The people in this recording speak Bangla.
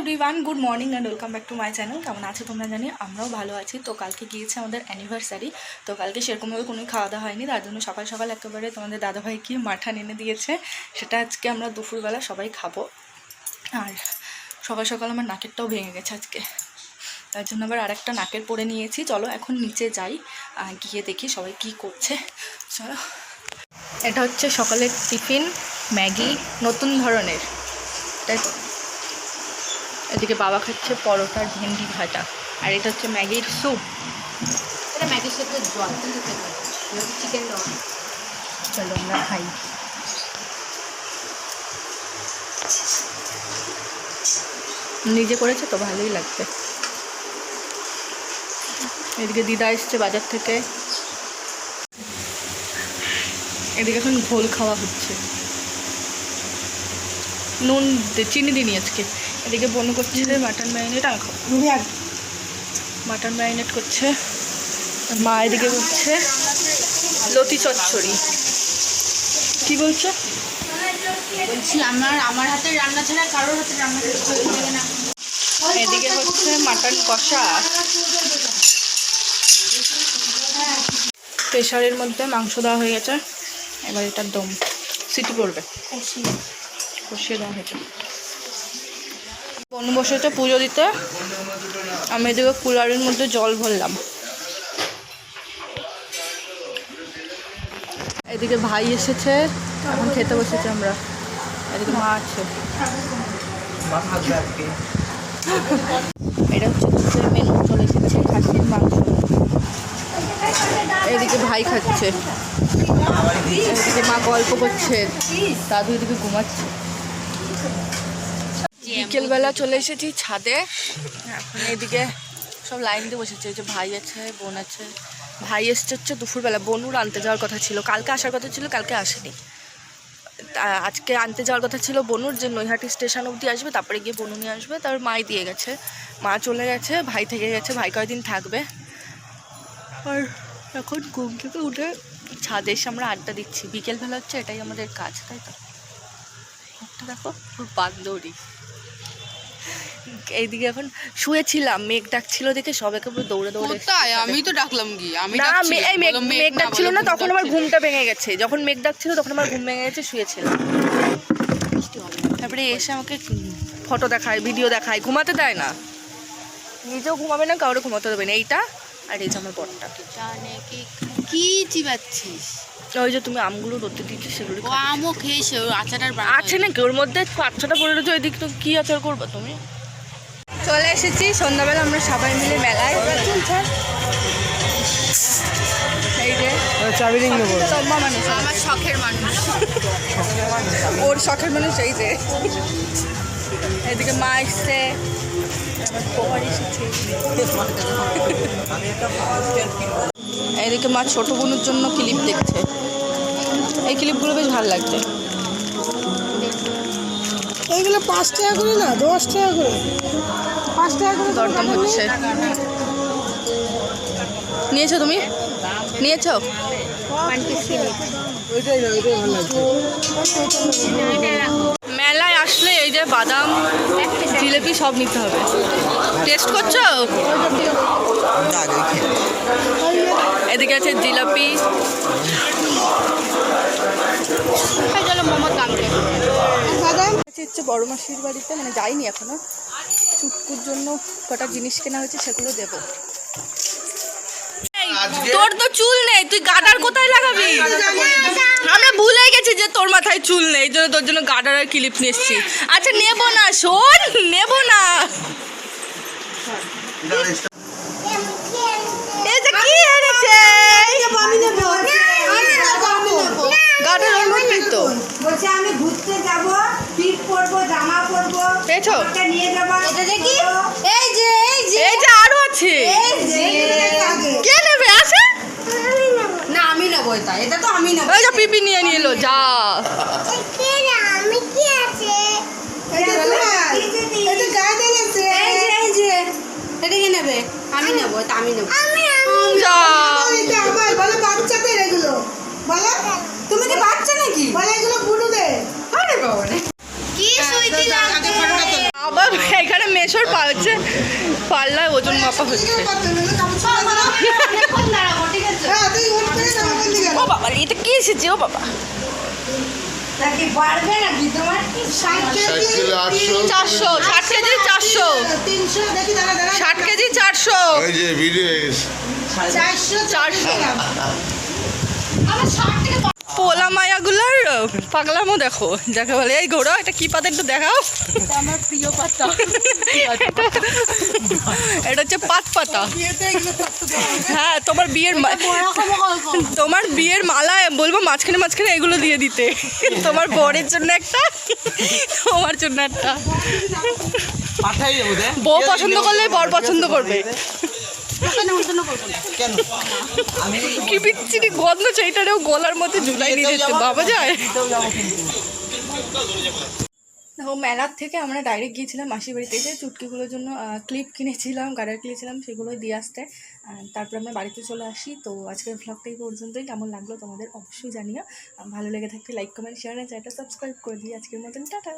Everyone good morning and welcome back to my channel কেমন আছো তোমরা জানি? আমরাও ভালো আছি। তো কালকে গিয়েছে আমাদের অ্যানিভার্সারি তো কালকে সেরকমভাবে কোনো খাওয়া দাওয়া হয়নি। তার জন্য সকাল সকাল একেবারে তোমাদের দাদাভাই গিয়ে মাঠান এনে দিয়েছে। সেটা আজকে আমরা দুপুরবেলা সবাই খাব। আর সকাল সকাল আমার নাকেরটাও ভেঙে গেছে আজকে। তার জন্য আবার আরেকটা নাকের পরে নিয়েছি। চলো এখন নিচে যাই গিয়ে দেখি সবাই কি করছে। চলো। এটা হচ্ছে সকালের টিফিন, ম্যাগি, নতুন ধরনের। এটা এদিকে বাবা খাচ্ছে পরোটার ভেন্ডি ভাজা। আর এটা হচ্ছে ম্যাগির স্যুপ। এটা ম্যাগির সাথে জল। চিকেন চলো আমরা খাই। নিজে করেছে তো ভালোই লাগছে। এদিকে দিদা এসছে বাজার থেকে। এদিকে এখন ঘোল খাওয়া হচ্ছে। নুন চিনি দিনি আজকে। এদিকে বনু করছে মাটন ম্যারিনেট আর মাটন ম্যারিনেট করছে। মা এদিকে করছে লতি চচ্চড়ি। কি বলছো? বলছি আমার আমার হাতের রান্না ছাড়া কারোর হাতের রান্না এদিকে হচ্ছে মাটন কষা। প্রেশারের মধ্যে মাংস দেওয়া হয়ে গেছে। এবার এটার দম। সিটি পড়বে কষিয়ে। দেওয়া হয়েছে বনু পুজো দিতে, আমি এদিকে কুলারের মধ্যে জল ভরলাম। এদিকে ভাই এসেছে, এখন খেতে বসেছে আমরা। এদিকে মা আছে। এটা হচ্ছে মেনু চলে এসেছে খাসির মাংস। এদিকে ভাই খাচ্ছে। এদিকে মা গল্প করছে, দাদু এদিকে ঘুমাচ্ছে। বিকেলবেলা চলে এসেছি ছাদে। এখন এদিকে সব লাইন দিয়ে বসেছে যে ভাই আছে বোন আছে। ভাই এসছে হচ্ছে দুপুরবেলা বনুর আনতে যাওয়ার কথা ছিল। কালকে আসার কথা ছিল কালকে আসেনি। আজকে আনতে যাওয়ার কথা ছিল বনুর যে নৈহাটি স্টেশন অবধি আসবে তারপরে গিয়ে বনু নিয়ে আসবে। তারপর মাই দিয়ে গেছে। মা চলে গেছে ভাই থেকে গেছে ভাই কয়েকদিন থাকবে? আর এখন ঘুম থেকে উঠে ছাদে এসে আমরা আড্ডা দিচ্ছি। বিকেলবেলা হচ্ছে এটাই আমাদের কাজ তাই তো? দেখো বান্দরি। এইদিকে এখন শুয়েছিলাম মেঘ ডাকছিল দেখে সবাইকে পুরো দৌড়ে দৌড়ে কোথায়? আমি তো ডাকলাম কি? আমি না এই মেঘ মেঘ ডাকছিল না তখন আমার ঘুমটা ভেঙে গেছে। যখন মেঘ ডাকছিল তখন আমার ঘুম ভেঙে গেছে শুয়েছিলাম। তারপরে এসে আমাকে ফটো দেখায় ভিডিও দেখায় ঘুমাতে দেয় না। নিজেও ঘুমাবে না কাউরে ঘুমাতে দেবে না। এইটা আর এই যে আমার বরটা কি কি চিবাচ্ছিস? ওই যে তুমি আমগুলো রোদে দিচ্ছি সেগুলো আমও খেয়েছে আচার আছে নাকি? ওর মধ্যে পাঁচশোটা পড়ে রয়েছে ওই দিক তো কী আচার করব তুমি? চলে এসেছি সন্ধ্যাবেলা আমরা সবাই মিলে মেলায়। এই যে মানুষ। আমার শখের মানুষ। ওর শখের মানুষ এই যে। এদিকে মা এসেছে এদিকে মা ছোট বোনের জন্য ক্লিপ দেখছে। এই ক্লিপগুলো বেশ ভালো লাগছে। এইগুলো পাঁচ টাকা করে না দশ টাকা করে। পাঁচ টাকা করে দরদাম হচ্ছে। নিয়েছো তুমি? নিয়েছো? মেলায় আসলে এই যে বাদাম জিলেপি সব নিতে হবে। টেস্ট করছ? এদিকে আছে জিলাপি। হচ্ছে বড় মাসির বাড়িতে মানে যাইনি এখনও। চুটকুর জন্য কটা জিনিস কেনা হয়েছে সেগুলো দেবো। তোর তো চুল নেই তুই গাডার কোথায় লাগাবি? আমরা ভুলে গেছি যে তোর মাথায় চুল নেই এই জন্য তোর জন্য গাডার আর ক্লিপ নিয়ে এসেছি। আচ্ছা নেব না শোন নেব না। পেয়েছ? ওটা নিয়ে যাব। এটা দেখি। এই যে এই যে। এই আরও আছে। এই কে নেবে? আছে না আমি নেব এটা। এটা তো আমি নেব। ওই যে পিপি নিয়ে নিয়ে এলো যা। আমি কি আছে? এটা তোমার। এটা গায়ে দিয়েছে এই যে এই যে। এটা নেবে? আমি নেব এটা আমি নেব। আমি যা এটা আমার বলো বাচ্চাদের এগুলো বলো তুমি কি বাচ্চা নাকি বলো এগুলো বুড়োদের আরে বাবা রে। কি সুইটি লাগছে আবার এখানে মেশোর পা হচ্ছে পাল্লায় ওজন মাপা হচ্ছে। হ্যাঁ ও বাবা এটা কি এসেছে? ও বাবা। চারশো ষাট কেজি চারশো। তিনশো দেখি দাঁড়া দাঁড়া। ষাট কেজি চারশো আমার ষাট থেকে পোলা মায়াগুলার পাগলামো দেখো। যাকে বলে এই ঘোড়া এটা কি পাতা একটু দেখাও। আমার প্রিয় পাতা। এটা হচ্ছে পাত। পাতা হ্যাঁ তোমার বিয়ের তোমার বিয়ের মালা বলব মাঝখানে মাঝখানে এগুলো দিয়ে দিতে। তোমার বরের জন্য একটা তোমার জন্য একটা। বউ পছন্দ করলে বর পছন্দ করবে। কি বিচ্ছিরি গন্ধ সেইটারেও গলার মধ্যে ঝুলাই নিয়ে যেতে বাবা যায়। দেখো মেলার থেকে আমরা ডাইরেক্ট গিয়েছিলাম মাসির বাড়িতে যে চুটকিগুলোর জন্য ক্লিপ কিনেছিলাম গাড়ার কিনেছিলাম সেগুলোই দিয়ে আসতে। তারপর আমরা বাড়িতে চলে আসি। তো আজকের ভ্লগটা এই পর্যন্তই। কেমন লাগল তোমাদের অবশ্যই জানিও। ভালো লেগে থাকলে লাইক কমেন্ট শেয়ার আর চ্যানেলটা সাবস্ক্রাইব করে দিই আজকের মতন টাটা।